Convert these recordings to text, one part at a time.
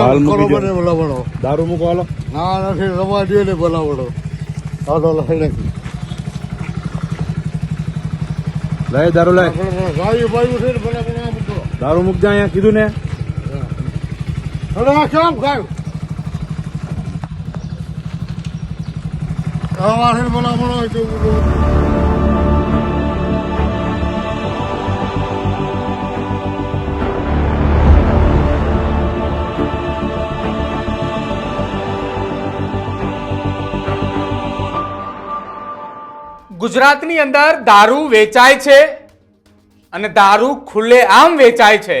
માલ મૂકી દે. બોલાવડો દારૂ મૂકો હાલો. ના નથી રવા દે ને બોલાવડો હાલો લઈ લઈ દારૂ લઈ. ગાયું બાયું છે ને બોલા બોલા મૂકો. દારૂ મૂકજે અહીંયા કીધું ને. આ કેમ ગાયું? રવા છે ગુજરાતની અંદર દારૂ વેચાય છે અને દારૂ ખુલ્લેઆમ વેચાય છે.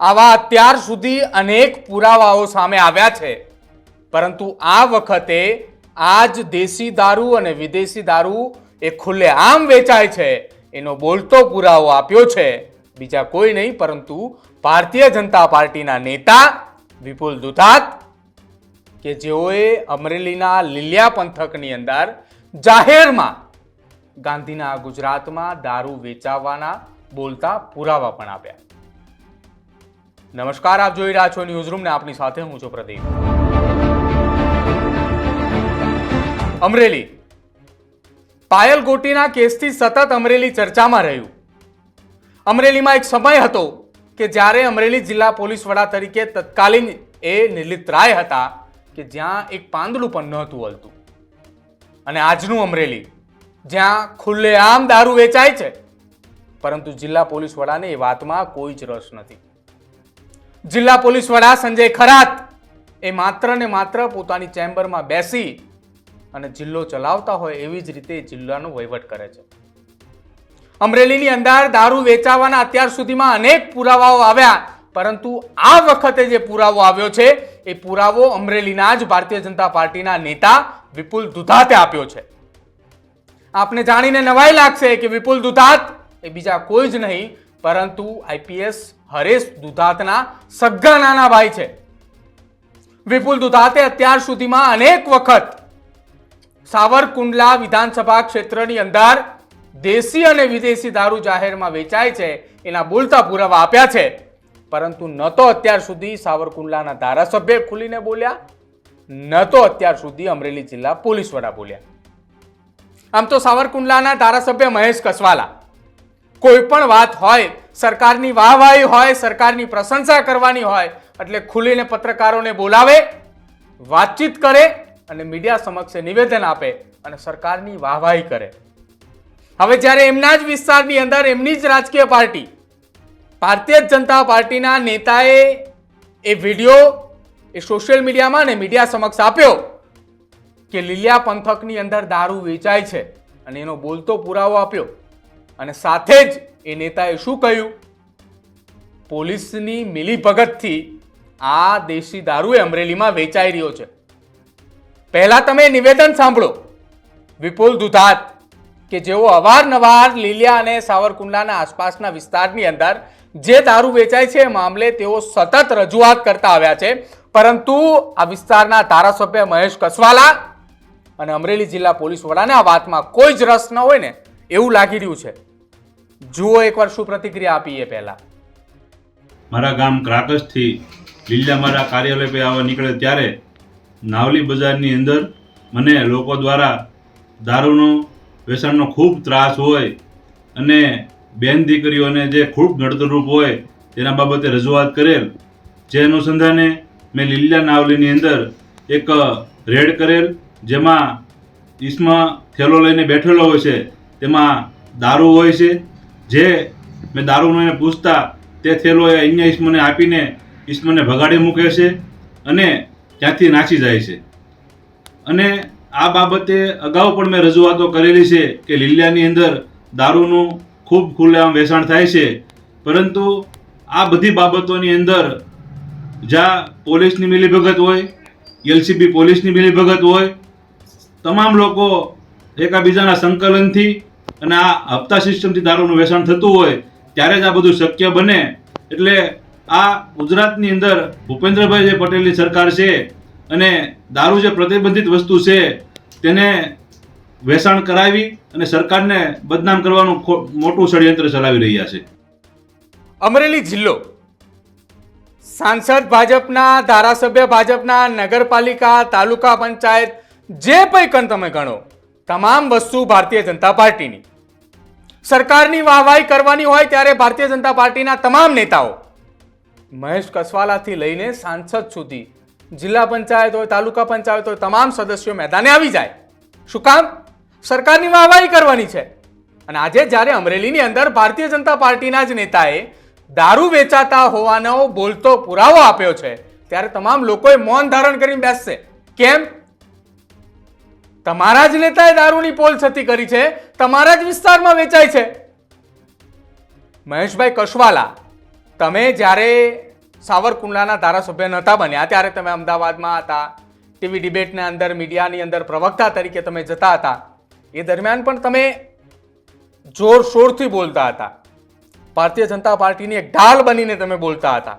આવા અત્યાર સુધી અનેક પુરાવાઓ સામે આવ્યા છે. પરંતુ આ વખતે આ જ દેશી દારૂ અને વિદેશી દારૂ એ ખુલ્લેઆમ વેચાય છે એનો બોલતો પુરાવો આપ્યો છે. બીજા કોઈ નહીં, પરંતુ ભારતીય જનતા પાર્ટીના નેતા વિપુલ દુધાત કે જેઓએ અમરેલીના લીલિયા પંથકની અંદર જાહેરમાં ગાંધીના ગુજરાતમાં દારૂ વેચાવવાના બોલતા પુરાવા પણ આપ્યા. નમસ્કાર, આપ જોઈ રહ્યા છો ન્યૂઝ ને આપની સાથે હું છું પ્રદીપ. અમરેલી. પાયલ ગોટીના કેસથી સતત અમરેલી ચર્ચામાં રહ્યું. અમરેલીમાં એક સમય હતો કે જ્યારે અમરેલી જિલ્લા પોલીસ વડા તરીકે તત્કાલીન એ નિર્લિત રાય હતા કે જ્યાં એક પાંદડું પણ નહોતું હલતું. અને આજનું અમરેલી જ્યાં ખુલ્લેઆમ દારૂ વેચાય છે. પરંતુ જિલ્લા પોલીસ વડાને એ વાતમાં કોઈ જ રસ નથી. જિલ્લા પોલીસ વડા સંજય ખરાત એ માત્ર ને માત્ર પોતાની ચેમ્બરમાં બેસી અને જિલ્લો ચલાવતા હોય એવી જ રીતે જિલ્લાનો વહીવટ કરે છે. અમરેલીની અંદર દારૂ વેચાવાના અત્યાર સુધીમાં અનેક પુરાવાઓ આવ્યા, પરંતુ આ વખતે જે પુરાવો આવ્યો છે, એ પુરાવો અમરેલીના જ ભારતીય જનતા પાર્ટીના નેતા વિપુલ દુધાતે આપ્યો છે. આપને જાણીને નવાઈ લાગશે કે વિપુલ દુધાત એ બીજા કોઈ જ નહીં, પરંતુ આઈપીએસ હરેશ દુધાતના સગા નાના ભાઈ છે. વિપુલ દુધાતે અત્યાર સુધીમાં અનેક વખત સાવરકુંડલા વિધાનસભા ક્ષેત્રની અંદર દેશી અને વિદેશી દારૂ જાહેરમાં વેચાય છે, એના બોલતા પુરાવા આપ્યા છે. પરંતુ ન તો અત્યાર સુધી સાવરકુંડલાના ધારાસભ્ય ખુલીને બોલ્યા, ન તો અત્યાર સુધી અમરેલી જિલ્લા પોલીસ વડા બોલ્યા. આમ તો સાવરકુંડલાના ધારાસભ્ય મહેશ કસવાલા. કોઈ પણ વાત હોય, સરકારની વાહવાહી હોય, સરકારની પ્રશંસા કરવાની હોય, એટલે ખુલીને પત્રકારોને બોલાવે, વાતચીત કરે અને મીડિયા સમક્ષ નિવેદન આપે અને સરકારની વાહવાહી કરે. હવે જ્યારે એમના જ વિસ્તારની અંદર એમની જ રાજકીય પાર્ટી, ભારતીય જનતા પાર્ટીના નેતાએ એ વીડિયો એ સોશિયલ મીડિયામાં અને મીડિયા સમક્ષ આપ્યો કે લીલિયા પંથકની અંદર દારૂ વેચાય છે અને એનો બોલતો પુરાવો આપ્યો. અને સાથે જ એ નેતાએ શું કહ્યું? પોલીસની મિલીભગતથી આ દેશી દારૂ અમરેલીમાં વેચાઈ રહ્યો છે. પહેલા તમે નિવેદન સાંભળો. વિપુલ દુધાત, કે જેઓ અવારનવાર લીલિયા અને સાવરકુંડલાના આસપાસના વિસ્તારની અંદર જે દારૂ વેચાય છે એ મામલે તેઓ સતત રજૂઆત કરતા આવ્યા છે. પરંતુ આ વિસ્તારના ધારાસભ્ય મહેશ કસવાલા અને અમરેલી જિલ્લા પોલીસ વડાને આ વાતમાં કોઈ જ રસ ન હોય ને એવું લાગી રહ્યું છે. જુઓ એકવાર શું પ્રતિક્રિયા આપી એ પહેલા. મારા ગામ ક્રાકસથી લીલા મારા કાર્યાલય પર આવવા નીકળે ત્યારે નાવલી બજારની અંદર મને લોકો દ્વારા દારૂનો વ્યસનનો ખૂબ ત્રાસ હોય અને બેન દીકરીઓને જે ખૂબ નડતરૂપ હોય તેના બાબતે રજૂઆત કરેલ. જે અનુસંધાને મેં લીલા નાવલીની અંદર એક રેડ કરેલ જેમાં ઈસમાં થેલો લઈને બેઠેલો હોય છે, તેમાં દારૂ હોય છે. જે મેં દારૂનો એને પૂછતા, તે થેલો એ અન્ય ઈસમને આપીને ઈસમને ભગાડી મૂકે છે અને ત્યાંથી નાસી જાય છે. અને આ બાબતે અગાઉ પણ મેં રજૂઆતો કરેલી છે કે લીલિયાની અંદર દારૂનું ખૂબ ખુલ્લેઆમ વેચાણ થાય છે. પરંતુ આ બધી બાબતોની અંદર જ્યાં પોલીસની મિલીભગત હોય, એલસીબી પોલીસની મિલીભગત હોય તમામ લોકો એકાબીજાના સંકલનથી અને આ હપ્તા સિસ્ટમથી દારૂનું વેચાણ થતું હોય, ત્યારે જ આ બધું શક્ય બને. એટલે આ ગુજરાતની અંદર ભૂપેન્દ્રભાઈ જે પટેલની સરકાર છે અને દારૂ જે પ્રતિબંધિત વસ્તુ છે, તેને વેચાણ કરાવી અને સરકારને બદનામ કરવાનું મોટું ષડયંત્ર ચલાવી રહ્યા છે. અમરેલી જિલ્લો. સાંસદ ભાજપના, ધારાસભ્ય ભાજપના, નગરપાલિકા, તાલુકા પંચાયત જે પણ કણ તમે ગણો, તમામ વસ્તુ ભારતીય જનતા પાર્ટીની. સરકારની વાહવાહી કરવાની હોય ત્યારે ભારતીય જનતા પાર્ટીના તમામ નેતાઓ મહેશ કસવાલાથી લઈને સાંસદ સુધી, જિલ્લા પંચાયત હોય, તાલુકા પંચાયત હોય, તમામ સદસ્યો મેદાને આવી જાય. શું કામ? સરકારની વાહવાહી કરવાની છે. અને આજે જ્યારે અમરેલીની અંદર ભારતીય જનતા પાર્ટીના જ નેતાએ દારૂ વેચાતા હોવાનો બોલતો પુરાવો આપ્યો છે, ત્યારે તમામ લોકોએ મૌન ધારણ કરીને બેસશે. કેમ? તમારા જ નેતાએ દારૂની પોલ છતી કરી છે, તમારા જ વિસ્તારમાં વેચાય છે. મહેશભાઈ કશવાલા તમે જ્યારે સાવરકુંડલાના ધારાસભ્ય નહોતા બન્યા, ત્યારે તમે અમદાવાદમાં હતા, ટીવી ડિબેટના અંદર, મીડિયાની અંદર પ્રવક્તા તરીકે તમે જતા હતા. એ દરમિયાન પણ તમે જોરશોરથી બોલતા હતા. ભારતીય જનતા પાર્ટીની એક ઢાલ બનીને તમે બોલતા હતા.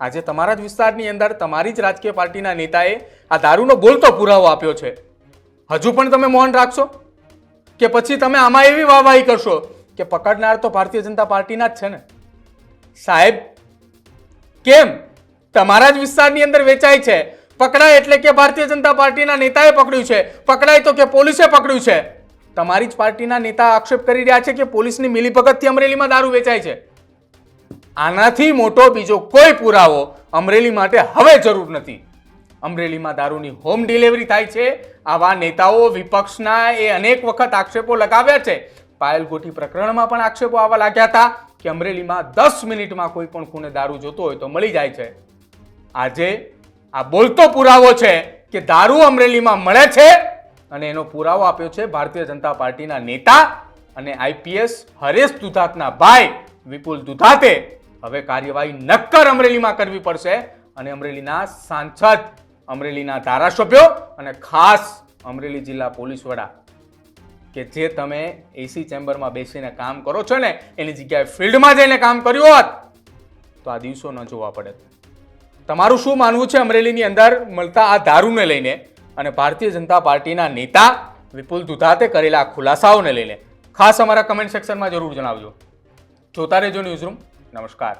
આજે તમારા જ વિસ્તારની અંદર તમારી જ રાજકીય પાર્ટીના નેતાએ આ દારૂનો બોલતો પુરાવો આપ્યો છે. હજુ પણ તમે મૌન રાખશો? કે પછી તમે આમાં એવી વાહવાહી કરશો કે પકડનાર તો ભારતીય જનતા પાર્ટીના જ છે ને? સાહેબ, કેમ? તમારા જ વિસ્તારની અંદર વેચાય છે. પકડાય એટલે કે ભારતીય જનતા પાર્ટીના નેતાએ પકડ્યું છે. પકડાય તો કે પોલીસે પકડ્યું છે. તમારી જ પાર્ટીના નેતા આક્ષેપ કરી રહ્યા છે કે પોલીસની મિલીભગતથી અમરેલીમાં દારૂ વેચાય છે. આનાથી મોટો બીજો કોઈ પુરાવો અમરેલી માટે હવે જરૂર નથી. અમરેલીમાં દારૂની હોમ ડિલિવરી થાય છે. આવા નેતાઓ વિપક્ષના એ અનેક વખત આક્ષેપો લગાવ્યા છે. પાયલ ગોઠી પ્રકરણમાં પણ આક્ષેપો આવવા લાગ્યા હતા કે અમરેલીમાં દસ મિનિટમાં કોઈ પણ ખૂણે દારૂ જોતો હોય તો મળી જાય છે. આજે આ બોલતો પુરાવો છે કે દારૂ અમરેલીમાં મળે છે અને એનો પુરાવો આપ્યો છે ભારતીય જનતા પાર્ટીના નેતા અને આઈપીએસ હરેશ દુધાતના ભાઈ વિપુલ દુધાતે. હવે કાર્યવાહી નક્કર અમરેલીમાં કરવી પડશે અને અમરેલીના સાંસદ અમરેલીના ધારાસભ્યો અને ખાસ અમરેલી જિલ્લા પોલીસ વડા કે જે તમે એસી ચેમ્બરમાં બેસીને કામ કરો છો ને, એની જગ્યાએ ફિલ્ડમાં જઈને કામ કર્યું હોત, તો આ દિવસો ન જોવા પડે. તમારું શું માનવું છે અમરેલીની અંદર મળતા આ દારૂને લઈને અને ભારતીય જનતા પાર્ટીના નેતા વિપુલ દુધાતે કરેલા ખુલાસાઓને લઈને? ખાસ અમારા કમેન્ટ સેક્શનમાં જરૂર જણાવજો. જોતા રહેજો ન્યૂઝરૂમ નમસ્કાર.